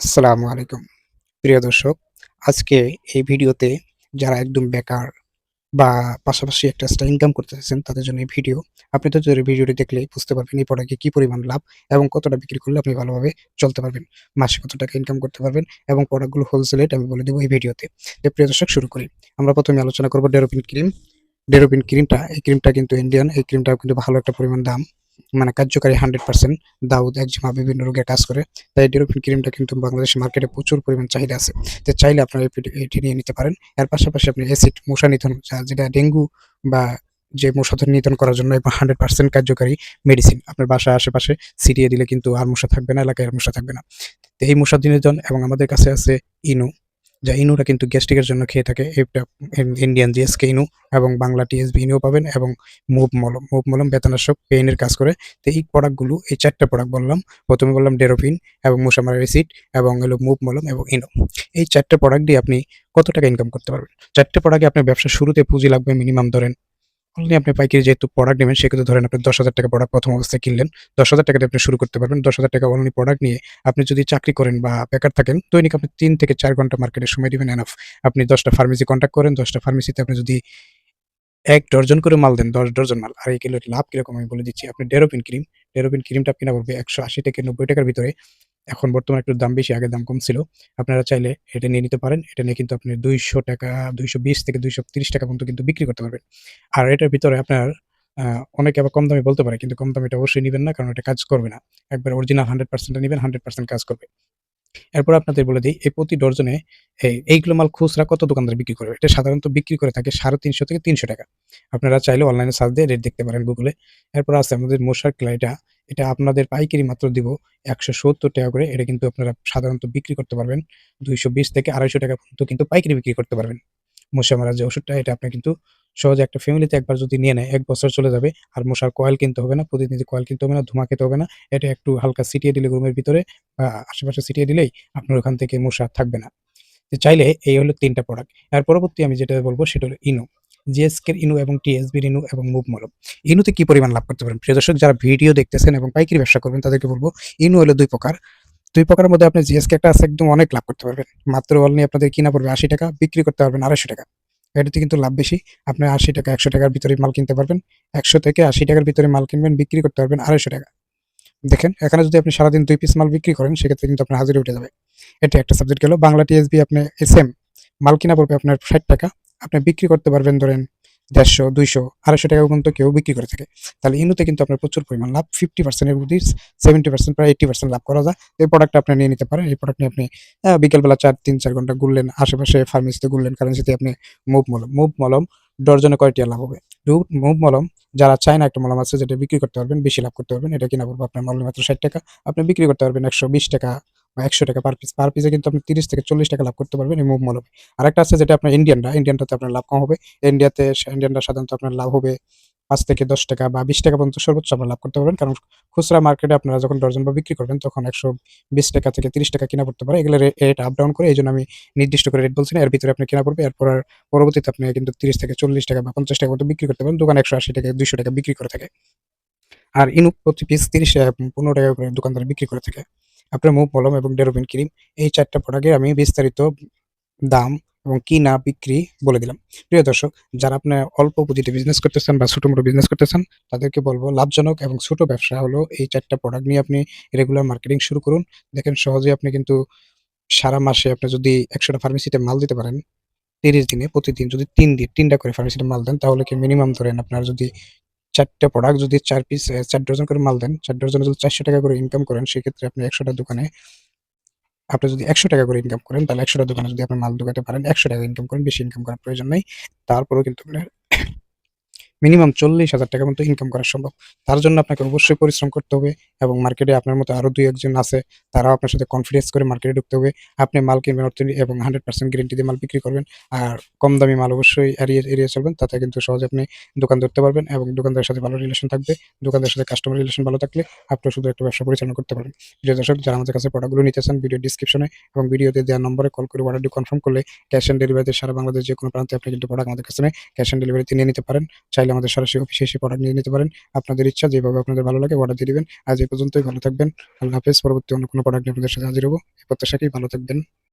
আসসালামু আলাইকুম। প্রিয় দর্শক, আজকে এই ভিডিওতে যারা একদম বেকার বা পাশাপাশি একটা এক্সট্রা ইনকাম করতে চাচ্ছেন তাদের জন্য এই ভিডিও। আপনি তো যদি ভিডিওটি দেখলেই বুঝতে পারবেন এই প্রোডাক্টে কি পরিমাণ লাভ এবং কতটা বিক্রি করলে আপনি ভালোভাবে চলতে পারবেন। মাসে কত টাকা ইনকাম করতে পারবেন এবং প্রোডাক্টগুলো হোলসেল রেট আমি বলে দেবো এই ভিডিওতে। তো প্রিয় দর্শক শুরু করি। আমরা প্রথমে আলোচনা করব ডেরোপিন ক্রিম। ডেরোপিন ক্রিমটা, এই ক্রিমটা কিন্তু ইন্ডিয়ান। এই ক্রিমটাও কিন্তু ভালো একটা পরিমাণ দাম। মানে কার্যকারী 100% দাউদ, একজিমা বিভিন্ন রোগে কাজ করে। তাই ডেরোপিন ক্রিমটা কিন্তু বাংলাদেশের মার্কেটে প্রচুর পরিমাণ চাহিদা আছে। তো চাইলে আপনারা এটি নিয়ে নিতে পারেন। এর পাশাপাশি আপনি অ্যাসিড মশা নিধন যেটা ডেঙ্গু বা যে মশা ধ নিধন করার জন্য এবং 100% কার্যকারী মেডিসিন। আপনার বাসার আশেপাশে ছিটিয়ে দিলে কিন্তু আর মশা থাকবে না, এলাকায় আর মশা থাকবে না। তো এই মশা নিধন এবং আমাদের কাছে আছে ইনু। যা ইনুরা কিন্তু গ্যাস্ট্রিকের জন্য খেয়ে থাকে। এটা ইন, ইন্ডিয়ান জিএসকে ইনু এবং বাংলা টিএসবি ইনুও পাবেন এবং মুভ মলম। মুভ মলম বেতনাশক পেইনের কাজ করে। তো এই প্রোডাক্টগুলো এই চারটে প্রোডাক্ট বললাম। প্রথমে বললাম ডেরোপিন এবং মুসামার অ্যাসিড এবং এলো মুভ মলম এবং ইনো এই চারটে প্রোডাক্ট দিয়ে আপনি কত টাকা ইনকাম করতে পারবেন? ৪ টা প্রোডাক্টে আপনার ব্যবসা শুরুতে পুঁজি লাগবে মিনিমাম ধরেন অনলি আপনি পাইকারি যেহেতু প্রোডাক্ট নেবেন সেক্ষেত্রে ধরেন আপনি ৳১০,০০০ প্রোডাক্ট প্রথম অবস্থায় কিনলেন। ৳১০,০০০ দিয়ে আপনি শুরু করতে পারবেন। ৳১০,০০০ অনলি প্রোডাক্ট নিয়ে আপনি যদি চাকরি করেন বা বেকার থাকেন দৈনিক আপনি তিন থেকে চার ঘণ্টা মার্কেটে সময় দিবেন এনাফ। আপনি দশটা ফার্মেসি কন্ট্যাক্ট করেন। দশটা ফার্মেসিতে আপনি যদি এক ডর্জন করে মাল দেন, ১০ ডর্জন মাল। আর এগুলোর লাভ কীরকম আমি বলে দিচ্ছি। আপনি ডেরোপিন ক্রিম, ডেরোপিন ক্রিমটা আপনি কিনা পড়বে ৳১৮০-৯০ র ভিতরে। এখন বর্তমানে একটু দাম বেশি, আগে দাম কম ছিল। আপনারা চাইলে এটা নিয়ে নিতে পারেন। এটা নিয়ে কিন্তু আপনি ৳২০০, ৳২২-৳২৩০ পর্যন্ত কিন্তু বিক্রি করতে পারবেন। আর এটার ভিতরে আপনার অনেকে আবার কম দামে বলতে পারে কিন্তু কম দামে এটা অবশ্যই নিবেন না কারণ এটা কাজ করবে না। একবার অরিজিনাল 100% নেবেন হান্ড্রেড 100% কাজ করবে। এরপর আপনাদের বলে দিই এই প্রতি ডর্জনে এইগুলো মাল খুচরা কত দোকানদার বিক্রি করবে? এটা সাধারণত বিক্রি করে থাকে ৳৩৫০-৩০০ আপনারা চাইলে অনলাইনে সার্চ দিয়ে রেট দেখতে পারেন গুগলে। এরপর আছে আমাদের মশার ক্লাইটা। এটা আপনাদের পাইকারি মাত্র দিব ৳১৭০ করে। এটা কিন্তু আপনারা সাধারণত বিক্রি করতে পারবেন ৳২২০-৳২৫০ পর্যন্ত কিন্তু পাইকারি বিক্রি করতে পারবেন। মশা মারার যে ওষুধটা এটা আপনি কিন্তু সহজে একটা ফ্যামিলিতে একবার যদি নিয়ে নেয় এক বছর চলে যাবে। আর মশার কয়েল কিনতে হবে না, প্রতিদিন কয়েল কিনতে হবে না, ধোঁয়া খেতে হবে না। এটা একটু হালকা সিটিয়ে দিলে রুমের ভিতরে আ আশেপাশে ছিটিয়ে দিলেই আপনার ওখান থেকে মশা থাকবে না। চাইলে এই হলো তিনটা প্রোডাক্ট। এর পরবর্তী আমি যেটা বলব সেটা হলো ইনু। জিএসকের ইনু এবং টিএসবির ইনু এবং মুভ মলম। ইনুতে কি পরিমাণ লাভ করতে পারেন? প্রিয় দর্শক যারা ভিডিও দেখতেছেন এবং পাইকারি ব্যবসা করবেন তাদেরকে বলব ইনু হলো দুই প্রকার। দুই প্রকারের মধ্যে আপনি জিএসকে একটা আছে একদম অনেক লাভ করতে পারবেন। মাত্র অনলি আপনাদের কিনা পড়বে ৳৮০ বিক্রি করতে পারবেন ৳২৫০ এটাতে কিন্তু লাভ বেশি। আপনি আশি টাকা একশো টাকার ভিতরে মাল কিনতে পারবেন। একশো থেকে আশি টাকার ভিতরে মাল কিনবেন, বিক্রি করতে পারবেন ৳২৫০ দেখেন এখানে যদি আপনি সারাদিন দুই পিস মাল বিক্রি করেন সেক্ষেত্রে কিন্তু আপনার হাজিরি উঠে যাবে। এটা একটা সাবজেক্ট গেল। বাংলা টিএসবি আপনি সেম মাল কিনা পড়বে আপনার ৳৬০ আপনি বিক্রি করতে পারবেন ধরেন ৳১৫০, ৳২০০, ৳২৫০ পর্যন্ত কেউ বিক্রি করে থাকে। তাহলে ইনুতে কিন্তু আপনার প্রচুর পরিমাণ লাভ 50% এর মধ্যে 70% প্রায় 80% লাভ করা যায়। এই প্রোডাক্টটা আপনি নিয়ে নিতে পারেন। এই প্রোডাক্ট নিয়ে আপনি বিকেলবেলা ৪ ৩-৪ ঘণ্টা ঘুরলেন, আশেপাশে ফার্মেসিতে ঘুরলেন, কারেন্সিতে আপনি মুভ মলম, মুভ মলম ডর্জনে কয়টিয়া লাভ হবে? মুভ মলম যারা চায়না একটা মলম আছে যেটা বিক্রি করতে পারবেন, বেশি লাভ করতে পারবেন। এটা কিনা পড়বে আপনার অনলি মাত্র ৳৬০ আপনি বিক্রি করতে পারবেন ৳১২০ বা ৳১০০ পার পিস। পার পিসে কিন্তু আপনি ৳৩০-৪০ লাভ করতে পারবেন এই মুভ মলমে। আরেকটা আছে যেটা আপনার ইন্ডিয়ানটা, ইন্ডিয়ানটাতে আপনার লাভ কম হবে। ইন্ডিয়াতে ইন্ডিয়ানটা সাধারণত আপনার লাভ হবে ৳৫-১০ বা ৳২০ পর্যন্ত সর্বোচ্চ আপনারা লাভ করতে পারবেন। কারণ খুচরা মার্কেটে আপনারা যখন ডর্জন বা বিক্রি করবেন তখন ৳১২০-৩০ কিনা পড়তে পারে। এগুলো রেট আপ ডাউন করে এই জন্য আমি নির্দিষ্ট করে রেট বলছি না। এর ভিতরে আপনার কিনা পড়বে। এরপর আর পরবর্তীতে আপনি কিন্তু ৳৩০-৪০ বা ৳৫০ পর্যন্ত বিক্রি করতে পারেন। দোকানে ৳১৮০, ৳২০০ বিক্রি করে থাকে। আর ইনু প্রতি পিস ৳৩০ ৳১৫ করে দোকানদার বিক্রি করে থাকে। আপনার মুভ মলম এবং ডেরোপিন ক্রিম এই ৪ টা প্রোডাক্টের আমি বিস্তারিত দাম এবং কিনা বিক্রি বলে দিলাম। প্রিয় দর্শক, যারা আপনার অল্প পুঁজিতে বিজনেস করতেছেন বা ছোটো মোটো বিজনেস করতেছেন, তাদেরকে বলব লাভজনক এবং ছোট ব্যবসা হলো এই ৪ টা প্রোডাক্ট নিয়ে আপনি রেগুলার মার্কেটিং শুরু করুন। দেখেন সহজেই আপনি কিন্তু সারা মাসে আপনি যদি একশোটা ফার্মেসিতে মাল দিতে পারেন ৩০ দিনে প্রতিদিন যদি তিন দিন তিনটা করে ফার্মেসিতে মাল দেন, তাহলে কি মিনিমাম ধরেন আপনার যদি ৪ টা প্রোডাক্ট যদি চার পিস চার ডজন করে মাল দেন, চার ডজন যদি ৳৪০০ করে ইনকাম করেন সেক্ষেত্রে আপনি একশোটা দোকানে আপনি যদি ৳১০০ করে ইনকাম করেন তাহলে একশোটা দোকানে যদি আপনি মাল ঢুকাতে পারেন ৳১০০ ইনকাম করেন, বেশি ইনকাম করার প্রয়োজন নেই। তারপরেও কিন্তু আপনার মিনিমাম ৳৪০,০০০ মতো ইনকাম করা সম্ভব। তার জন্য আপনাকে অবশ্যই পরিশ্রম করতে হবে এবং মার্কেটে আপনার মতো আরও দুই একজন আছে তারাও আপনার সাথে কনফিডেন্স করে মার্কেটে ঢুকতে হবে। আপনি মাল কিনবেন অর্থনি এবং 100% গ্যারান্টি দিয়ে মাল বিক্রি করবেন। আর কম দামি মাল অবশ্যই এড়িয়ে এড়িয়ে চলবেন। তাতে কিন্তু সহজে আপনি দোকান ধরতে পারবেন এবং দোকানদারের সাথে ভালো রিলেশন থাকবে। দোকানদারের সাথে কাস্টমার রিলেশন ভালো থাকলে আপনিও শুধু একটা ব্যবসা পরিচালনা করতে পারবেন। প্রিয় দর্শক যারা আমাদের কাছে প্রোডাক্টগুলো নিতে চান ভিডিও ডেসক্রিপশনে এবং ভিডিওতে দেওয়া নম্বরে কল করে অর্ডারটি কনফার্ম করলে ক্যাশ অন ডেলিভারিতে সারা বাংলাদেশ যেকোনো প্রান্তে আপনি কিন্তু প্রোডাক্ট আমাদের কাছে ক্যাশ অন ডেলিভারিতে নিয়ে নিতে পারেন। চাইলে চাইলে আমাদের সরাসরি অফিসে এসে প্রোডাক্ট নিয়ে নিতে পারেন। আপনাদের ইচ্ছা যেভাবে আপনাদের ভালো লাগে অর্ডার দিয়ে দিবেন। আজ এই পর্যন্তই, ভালো থাকবেন। আল্লাহ হাফেজ। পরবর্তী অন্য কোনো প্রোডাক্ট আপনাদের সাথে হাজির হব এই প্রত্যাশাকেই ভালো থাকবেন।